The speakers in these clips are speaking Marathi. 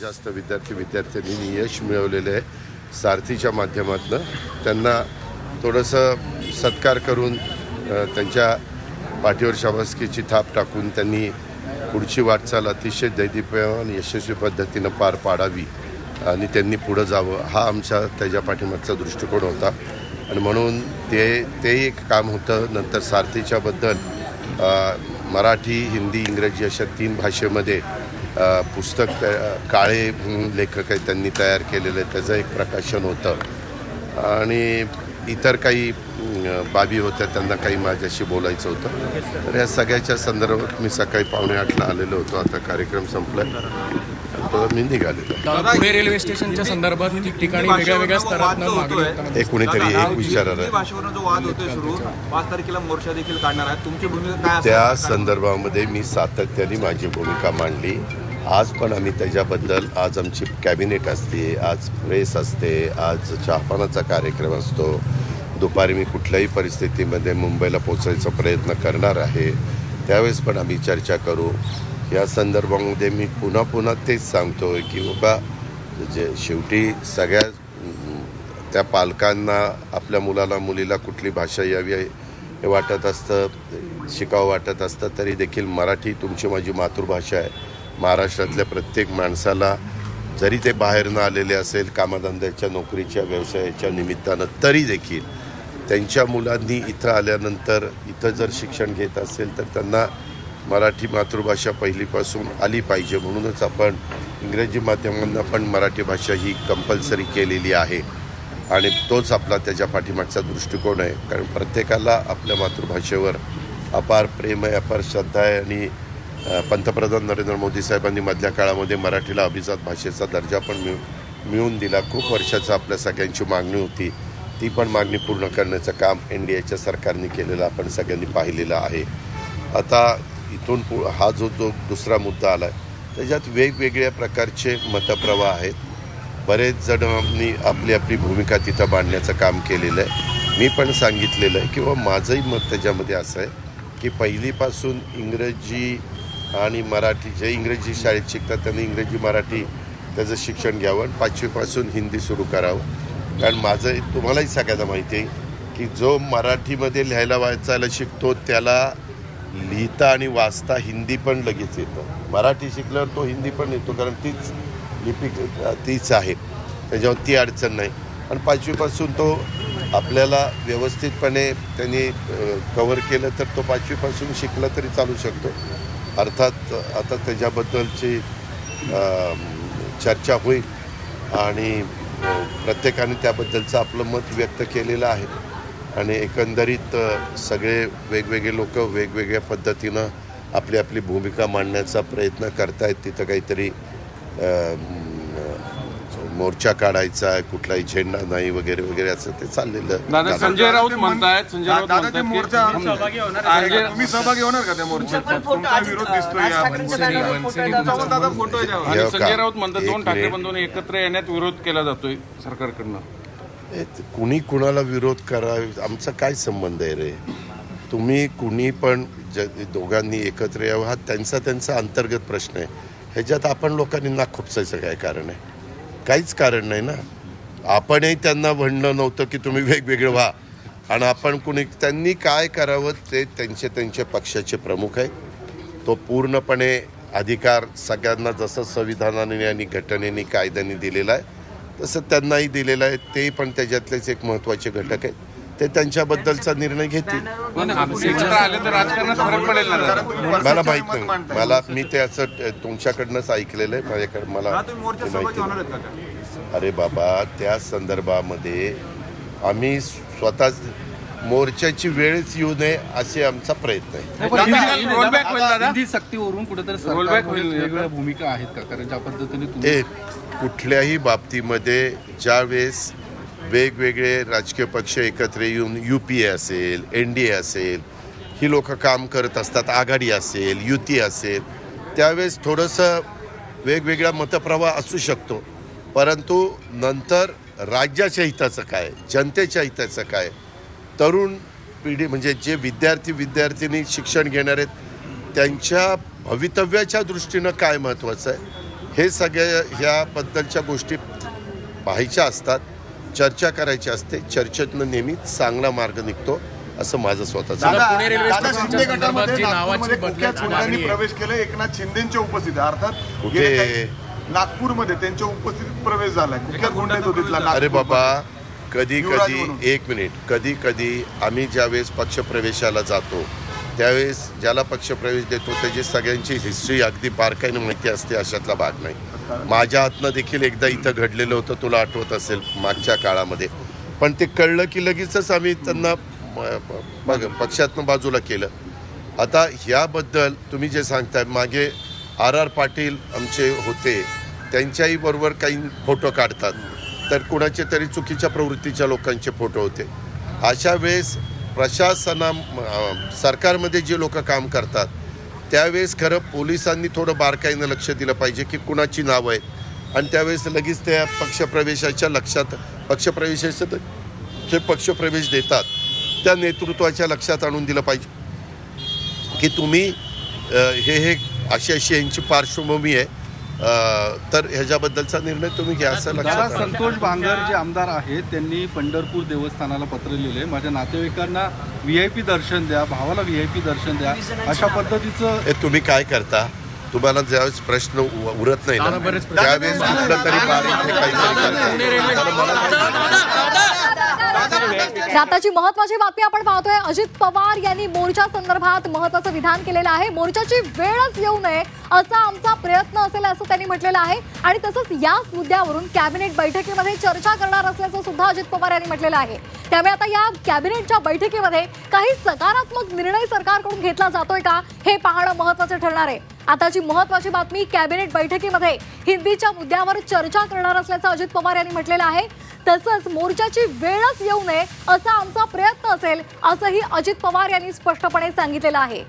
जास्त विद्यार्थी विद्यार्थ्यांनी यश मिळवलेले आहे सारथीच्या माध्यमातून. त्यांना थोडंसं सत्कार करून त्यांच्या पाठीवर शाबासकीची थाप टाकून त्यांनी पुढची वाटचाल अतिशय दैदिप्यमान यशस्वी पद्धतीनं पार पाडावी आणि त्यांनी पुढं जावं हा आमचा त्याच्या पाठीमागचा दृष्टिकोन होता. आणि म्हणून ते ते एक काम होतं. नंतर सारथीच्याबद्दल मराठी हिंदी इंग्रजी अशा तीन भाषेमध्ये पुस्तक काळे म्हणून लेखक आहेत त्यांनी तयार केलेलं आहे त्याचं एक प्रकाशन होतं. आणि इतर काही बाबी होत्या त्यांना काही माझ्याशी बोलायचं होतं. तर या सगळ्याच्या संदर्भात मी सकाळी पावणे आठला आलेलो होतो. आता कार्यक्रम संपला तर मी निघालेलो आहे. पुणे रेल्वे स्टेशनच्या संदर्भात ठिकठिकाणी वेगळ्या वेगळ्या होताना हे कुणीतरी एक विचारलं हिंदी भाषेवरून जो वाद होतोय सुरू पाच तारखेला मोर्चा देखील काढणार आहे. तुमची भूमिका काय असेल? त्या संदर्भामध्ये मी सातत्याने माझी भूमिका मांडली. आज पण आम्ही त्याच्याबद्दल आज आमची कॅबिनेट असते आज प्रेस असते आज चहापानाचा कार्यक्रम असतो. दुपारी मी कुठल्याही परिस्थितीमध्ये मुंबईला पोचायचा प्रयत्न करणार आहे. त्यावेळेस पण आम्ही चर्चा करू. या संदर्भामध्ये मी पुन्हा पुन्हा तेच सांगतो आहे की बाबा जे शेवटी सगळ्या त्या पालकांना आपल्या मुलाला मुलीला कुठली भाषा यावी हे वाटत असतं शिकावं वाटत असतं तरी देखील मराठी तुमची माझी मातृभाषा आहे. महाराष्ट्रातल्या प्रत्येक माणसाला जरी ते बाहेरनं आलेले असेल कामाधंद्याच्या नोकरीच्या व्यवसायाच्या निमित्तानं तरी देखील त्यांच्या मुलांनी इथं आल्यानंतर इथं जर शिक्षण घेत असेल तर त्यांना मराठी मातृभाषा पहिलीपासून आली पाहिजे. म्हणूनच आपण इंग्रजी माध्यमांना पण मराठी भाषा ही कंपल्सरी केलेली आहे. आणि तोच आपला त्याच्या पाठीमागचा दृष्टिकोन आहे. कारण प्रत्येकाला आपल्या मातृभाषेवर अपार प्रेम आहे अपार श्रद्धा आहे आणि पंतप्रधान नरेंद्र मोदी साहेबांनी मधल्या काळामध्ये मराठीला अभिजात भाषेचा दर्जा पण मिळ मिळवून दिला. खूप वर्षाचं आपल्या सगळ्यांची मागणी होती. ती पण मागणी पूर्ण करण्याचं काम एन डी एच्या सरकारने केलेलं आपण सगळ्यांनी पाहिलेलं आहे. आता इथून पु हा जो जो दुसरा मुद्दा आला आहे त्याच्यात वेगवेगळ्या प्रकारचे मतप्रवाह आहेत. बरेच जणांनी आपली आपली भूमिका तिथं मांडण्याचं काम केलेलं आहे. मी पण सांगितलेलं आहे किंवा माझंही मत त्याच्यामध्ये असं आहे की पहिलीपासून इंग्रजी आणि मराठी जे इंग्रजी शाळेत शिकतात त्यांनी इंग्रजी मराठी त्याचं शिक्षण घ्यावं आणि पाचवीपासून हिंदी सुरू करावं. कारण माझं तुम्हालाही सगळ्यांना माहिती आहे की जो मराठीमध्ये लिहायला वाचायला शिकतो त्याला लिहिता आणि वाचता हिंदी पण लगेच येतं. मराठी शिकल्यावर तो हिंदी पण येतो कारण तीच लिपी तीच आहे. त्याच्यावर ती अडचण नाही. आणि पाचवीपासून तो आपल्याला व्यवस्थितपणे त्यांनी कवर केलं तर तो पाचवीपासून शिकला तरी चालू शकतो. अर्थात आता त्याच्याबद्दलची चर्चा होईल आणि प्रत्येकाने त्याबद्दलचं आपलं मत व्यक्त केलेलं आहे. आणि एकंदरीत सगळे वेगवेगळे लोक वेगवेगळ्या पद्धतीनं आपली आपली भूमिका मांडण्याचा प्रयत्न करतायत. तिथं काहीतरी मोर्चा काढायचा कुठलाही झेंडा नाही वगैरे वगैरे असं ते चाललेलं. दादा संजय राऊत म्हणतायत संजय राऊत दादा ते म्हणतायत मोर्चा की संजय- तुम्ही सहभागी होणार का त्या मोर्चात? तुमचा विरोध दिसतोय या त्याच्यावर दादा. फोटो आहे त्यावर. हे आणि? संजय राऊत म्हणतात एक दोन ठाकरे मिनिट. बंधूंनी एकत्र येण्यात विरोध केला जातोय सरकारकडनं. ए, त- कुणी कुणाला विरोध करा आमचा काय संबंध आहे रे? तुम्ही कुणी पण ज दोघांनी एकत्र यावं हा त्यांचा त्यांचा अंतर्गत प्रश्न आहे. ह्याच्यात आपण लोकांनी नाक खुपसायचं काय कारण आहे? काहीच कारण नाही ना. आपणही त्यांना म्हणणं नव्हतं की तुम्ही वेगवेगळे व्हा. आणि आपण कुणी त्यांनी काय करावं ते त्यांचे त्यांचे पक्षाचे प्रमुख आहे तो पूर्णपणे अधिकार सगळ्यांना जसं संविधानाने आणि घटनेने कायद्याने दिलेला आहे तसं त्यांनाही दिलेलं आहे. ते पण त्याच्यातलेच एक महत्त्वाचे घटक आहेत. ते त्यांच्याबद्दलचा निर्णय घेतील. पण एकत्र आले तर राजकारणात फरक पडेल ना दादा मला माहीत नाही. मला मी ते असं तुमच्याकडनंच ऐकलेलं आहे. माझ्याकडे मला माहिती नाही. अरे बाबा त्या संदर्भामध्ये आम्ही स्वतःच मोर्चाची वेळच येऊ नये असे आमचा प्रयत्न आहे. सक्तीवरून कुठेतरी भूमिका आहेत का? कारण ज्या पद्धतीने कुठल्याही बाबतीमध्ये ज्या वेळेस वेगवेगळे राजकीय पक्ष एकत्र येऊन यू पी ए असेल एन डी ए असेल ही लोक काम करत असतात आघाडी असेल युती असेल त्यावेळेस थोडंसं वेगवेगळा मतप्रवाह असू शकतो. परंतु नंतर राज्याच्या हिताचं काय जनतेच्या हिताचं काय तरुण पिढी म्हणजे जे विद्यार्थी विद्यार्थिनी शिक्षण घेणार आहेत त्यांच्या भवितव्याच्या दृष्टीनं काय महत्त्वाचं आहे हे सगळ्या ह्याबद्दलच्या गोष्टी पाहायच्या असतात. चर्चा करायची असते चर्चेतनं नेहमी चांगला मार्ग निघतो असं माझं स्वतःचं. प्रवेश केला एकनाथ शिंदेच्या उपस्थितीत अर्थात कुठे? नागपूरमध्ये त्यांच्या उपस्थितीत प्रवेश होते तिथला अरे. बाबा कधी कधी. एक मिनिट कधी कधी आम्ही ज्यावेळेस पक्षप्रवेशाला जातो त्यावेळेस ज्याला पक्षप्रवेश देतो त्याची सगळ्यांची हिस्ट्री अगदी बारकाईने माहिती असते अशातला भाग नाही माझ्या हातनं देखील एकदा इथं घडलेलं होतं तुला आठवत असेल मागच्या काळामध्ये. पण ते कळलं की लगेचच आम्ही त्यांना बघ पक्षातनं बाजूला केलं. आता ह्याबद्दल तुम्ही जे सांगताय मागे आर आर पाटील आमचे होते त्यांच्याही बरोबर काही फोटो काढतात. तर कुणाचे तरी चुकीच्या प्रवृत्तीच्या लोकांचे फोटो होते. अशा वेळेस प्रशासना सरकारमध्ये जे लोक काम करतात त्यावेळेस खरं पोलिसांनी थोडं बारकाईनं लक्ष दिलं पाहिजे की कुणाची नावं आहेत. आणि त्यावेळेस लगेच त्या पक्षप्रवेशाच्या लक्षात पक्षप्रवेशाचं जे पक्षप्रवेश देतात त्या नेतृत्वाच्या लक्षात आणून दिलं पाहिजे. की तुम्ही हे हे अशी अशी यांची पार्श्वभूमी आहे. तर ह्याच्याबद्दलचा निर्णय तुम्ही घ्या असं लक्षात. संतोष बांगर जे आमदार आहेत त्यांनी पंढरपूर देवस्थानाला पत्र लिहिले माझ्या नातेवाईकांना व्ही आय पी दर्शन द्या भावाला व्ही आय पी दर्शन द्या अशा पद्धतीचं हे तुम्ही काय करता तुम्हाला ज्यावेळेस प्रश्न उ- उरत नाही ना त्यावेळेस कुठलं तरी बारीक हे काहीतरी पुणे करता आताची महत्वाची बातमी आपण पाहतोय. अजित पवार यांनी मोर्चा संदर्भात महत्वाचं विधान केलेलं आहे. मोर्चाची वेळच येऊ नये असा आमचा प्रयत्न असेल असं त्यांनी म्हटलेलं आहे. आणि तसंच याच मुद्द्यावरून कॅबिनेट बैठकीमध्ये चर्चा करणार असल्याचं सुद्धा अजित पवार यांनी म्हटलेलं आहे. त्यामुळे आता या कॅबिनेटच्या बैठकीमध्ये काही सकारात्मक निर्णय सरकारकडून घेतला जातोय का हे पाहणं महत्वाचं ठरणार आहे. आताची महत्वाची बातमी कॅबिनेट बैठकीमध्ये हिंदीच्या मुद्द्यावर चर्चा करणार असल्याचं अजित पवार यांनी म्हटलेलं आहे. तसंच मोर्चाची वेळच येऊ नये असा आमचा प्रयत्न असेल असंही अजित पवार यांनी स्पष्टपणे सांगितलेलं आहे.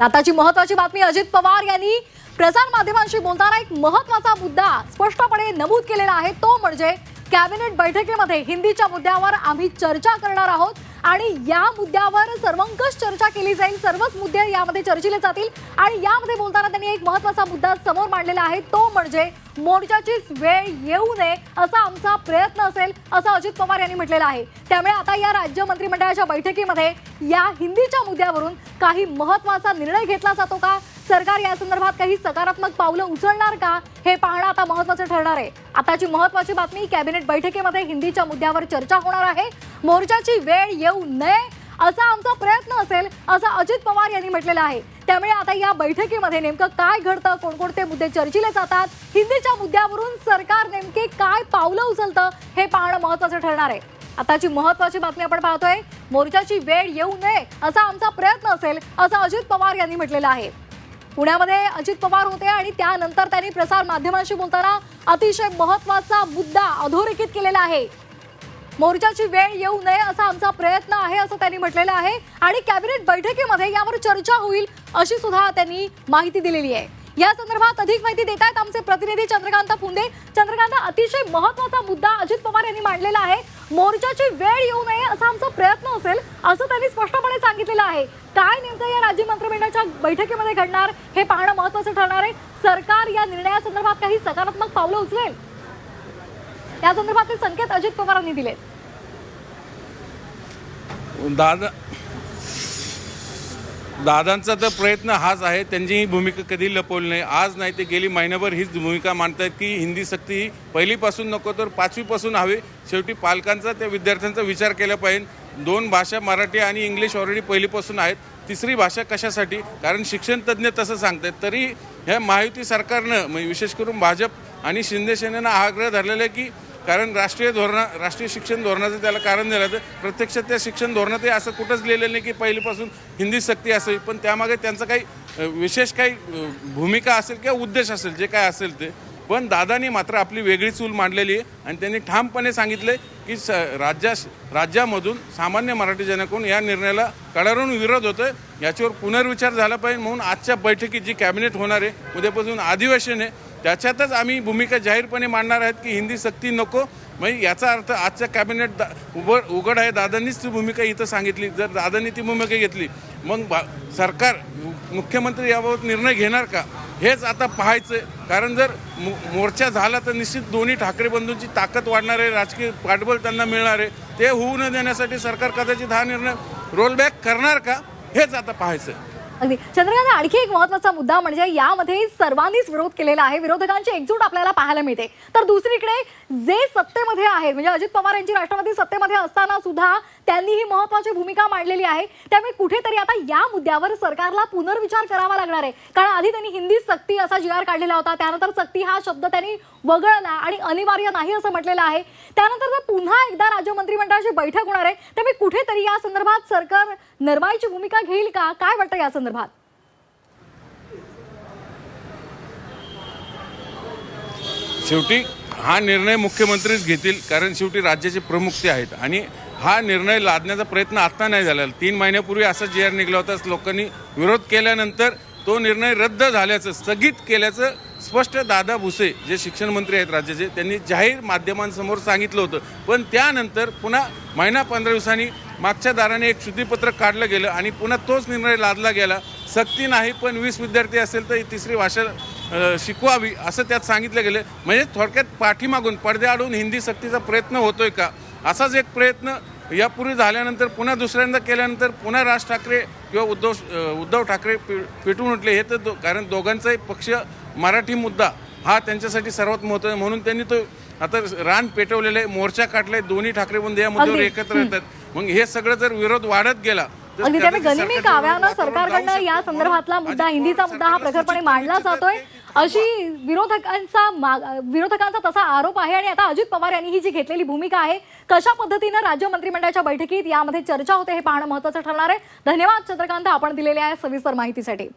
आताची महत्वाची बातमी अजित पवार यांनी प्रसार माध्यमांशी बोलताना एक महत्त्वाचा मुद्दा स्पष्टपणे नमूद केलेला आहे. तो म्हणजे कॅबिनेट बैठकीमध्ये हिंदीच्या मुद्द्यावर आम्ही चर्चा करणार आहोत आणि या मुद्द्यावर सर्वंकष चर्चा केली जाईल. सर्वच मुद्दे यामध्ये चर्चिले जातील आणि यामध्ये बोलताना त्यांनी एक महत्त्वाचा मुद्दा समोर मांडलेला आहे. तो म्हणजे मोर्चाचीच वेळ येऊ नये असा आमचा प्रयत्न असेल असं अजित पवार यांनी म्हटलेलं आहे. त्यामुळे आता या राज्य मंत्रिमंडळाच्या बैठकीमध्ये या हिंदीच्या मुद्द्यावरून काही महत्त्वाचा निर्णय घेतला जातो का? सरकार या संदर्भात काही सकारात्मक पावलं उचलणार का? हे पाहणं आता महत्वाचं ठरणार आहे. आताची महत्वाची बातमी कॅबिनेट बैठकीमध्ये हिंदीच्या मुद्द्यावर चर्चा होणार आहे. मोर्चाची वेळ येऊ नये असा आमचा प्रयत्न असेल असं अजित पवार यांनी म्हटलेलं आहे. त्यामुळे आता या बैठकीमध्ये नेमकं काय घडतं कोणकोणते मुद्दे चर्चिले जातात हिंदीच्या मुद्द्यावरून सरकार नेमके काय पावलं उचलतं हे पाहणं महत्वाचं ठरणार आहे. आताची महत्वाची बातमी आपण पाहतोय मोर्चाची वेळ येऊ नये असा आमचा प्रयत्न असेल असं अजित पवार यांनी म्हटलेलं आहे. पुण्यामध्ये अजित पवार होते आणि त्यानंतर त्यांनी प्रसार माध्यमांशी बोलताना अतिशय महत्त्वाचा मुद्दा अधोरेखित केलेला आहे. मोर्चाची वेळ येऊ नये असा आमचा प्रयत्न आहे असं त्यांनी म्हटलेलं आहे. आणि कॅबिनेट बैठकीमध्ये यावर चर्चा होईल अशी सुद्धा त्यांनी माहिती दिलेली आहे. या संदर्भात अधिक माहिती देत आहेत आमचे प्रतिनिधी चंद्रकांत फुंदे. चंद्रकांत अतिशय महत्त्वाचा मुद्दा अजित पवार यांनी मांडलेला आहे. मोर्चाची वेळ येऊ नये असा आमचा प्रयत्न असेल असं त्यांनी स्पष्टपणे सांगितलेलं आहे. काय नेमकं या राज्य मंत्रिमंडळाच्या बैठकीमध्ये घडणार हे पाहणं महत्वाचं ठरणार आहे. सरकार या निर्णयासंदर्भात काही सकारात्मक पावलं उचलेल? या संदर्भातील संकेत अजित पवारांनी दिले दादा दादांचा तर प्रयत्न हाच आहे त्यांची ही भूमिका कधी लपवली नाही. आज नाही ते गेली महिनाभर हीच भूमिका मांडतात की हिंदी सक्ती ही पहिलीपासून नको तर पाचवीपासून हवी. शेवटी पालकांचा त्या विद्यार्थ्यांचा विचार केला पाहिजे. दोन भाषा मराठी आणि इंग्लिश ऑलरेडी पहिलीपासून आहेत. तिसरी भाषा कशासाठी? कारण शिक्षण तज्ज्ञ तसं सांगतात तरी ह्या महायुती सरकारनं म्हणजे विशेष करून भाजप आणि शिंदे सेनेनं आग्रह धरलेला आहे की कारण राष्ट्रीय धोरणा राष्ट्रीय शिक्षण धोरणाचं त्याला कारण दिलं तर प्रत्यक्षात त्या शिक्षण धोरणातही असं कुठंच लिहिलेलं नाही की पहिलीपासून हिंदी सक्ती असेल पण त्यामागे त्यांचं काही विशेष काही भूमिका असेल किंवा उद्देश असेल जे काय असेल ते. पण दादानी मात्र आपली वेगळी चूल मांडलेली आहे आणि त्यांनी ठामपणे सांगितलं की स राज्या राज्यामधून सामान्य मराठी जनकडून या निर्णयाला कडारून विरोध होतोय. याच्यावर पुनर्विचार झाला पाहिजे म्हणून आजच्या बैठकीत जी कॅबिनेट होणार आहे उद्यापासून अधिवेशन आहे त्याच्यातच आम्ही भूमिका जाहीरपणे मांडणार आहेत की हिंदी सक्ती नको. म्हणजे याचा अर्थ आजच्या कॅबिनेट दा उघड उघड आहे दादांनीच ती भूमिका इथं सांगितली. जर दादांनी ती भूमिका घेतली मग सरकार मुख्यमंत्री याबाबत निर्णय घेणार का? हेच आता पाहायचं कारण जर मो मोर्चा झाला तर निश्चित दोन्ही ठाकरे बंधूंची ताकद वाढणार आहे राजकीय पाठबळ त्यांना मिळणार आहे. ते होऊ न देण्यासाठी सरकार कदाचित हा निर्णय रोलबॅक करणार का? हेच आता पाहायचं आहे अगदी. चंद्रकांत आणखी एक महत्त्वाचा मुद्दा म्हणजे यामध्ये सर्वांनीच विरोध केलेला आहे. विरोधकांची एकजूट आपल्याला पाहायला मिळते. तर दुसरीकडे जे सत्तेमध्ये आहेत म्हणजे अजित पवार यांची राष्ट्रवादी सत्तेमध्ये असताना सुद्धा त्यांनी ही महत्वाची भूमिका मांडलेली आहे. त्यामुळे कुठेतरी आता या मुद्द्यावर सरकारला पुनर्विचार करावा लागणार आहे. कारण आधी त्यांनी हिंदी सक्ती असा जी आर काढलेला होता. त्यानंतर सक्ती हा शब्द त्यांनी वगळला आणि अनिवार्य नाही असं म्हटलेलं आहे. त्यानंतर जर पुन्हा एकदा राज्य मंत्रिमंडळाची बैठक होणार आहे त्यामुळे कुठेतरी या संदर्भात सरकार नरमाईची भूमिका घेईल का? काय वाटतं या संदर्भात? शेवटी हा निर्णय मुख्यमंत्रीच घेतील कारण शेवटी राज्याचे प्रमुख ते आहेत. आणि हा निर्णय लादण्याचा प्रयत्न आता नाही झाला. तीन महिन्यापूर्वी असा जी आर निघला होता लोकांनी विरोध केल्यानंतर तो निर्णय रद्द झाल्याचं स्थगित केल्याचं स्पष्ट दादा भुसे जे शिक्षण मंत्री आहेत राज्याचे त्यांनी जाहीर माध्यमांसमोर सांगितलं होतं. पण त्यानंतर पुन्हा महिना पंधरा दिवसांनी मागच्या दाराने एक शुद्धीपत्रक काढलं गेलं आणि पुन्हा तोच निर्णय लादला गेला. सक्ती नाही पण वीस विद्यार्थी असेल तर ही तिसरी भाषा शिकवावी असं त्यात सांगितलं गेलं. म्हणजे थोडक्यात पाठीमागून पडद्याआडून हिंदी सक्तीचा प्रयत्न होतोय का? असाच एक प्रयत्न यापूर्वी झाल्यानंतर पुन्हा दुसऱ्यांदा केल्यानंतर पुन्हा राज ठाकरे किंवा उद्धव उद्धव ठाकरे पे- पेटून उठले हे तर दो- कारण दोघांचाही पक्ष मराठी मुद्दा हा त्यांच्यासाठी सर्वात महत्त्वाचा म्हणून त्यांनी तो आता रान पेटवलेलं आहे मोर्चा काढलाय दोन्ही ठाकरे बंधू या मुद्द्यावर. एकत्र येतात मग हे सगळं जर विरोध वाढत गेला अगदी त्यामुळे गनिमी काव्यानं सरकारकडनं या. संदर्भातला मुद्दा हिंदीचा मुद्दा हा प्रखरपणे मांडला जातोय अशी विरोधकांचा माग- विरोधकांचा तसा आरोप आहे आणि आता अजित पवार यांनी ही जी घेतलेली भूमिका आहे कशा पद्धतीनं राज्य मंत्रिमंडळाच्या बैठकीत यामध्ये चर्चा होते हे पाहणं महत्वाचं ठरणार आहे. धन्यवाद चंद्रकांत. आपण दिलेल्या सविस्तर माहितीसाठी.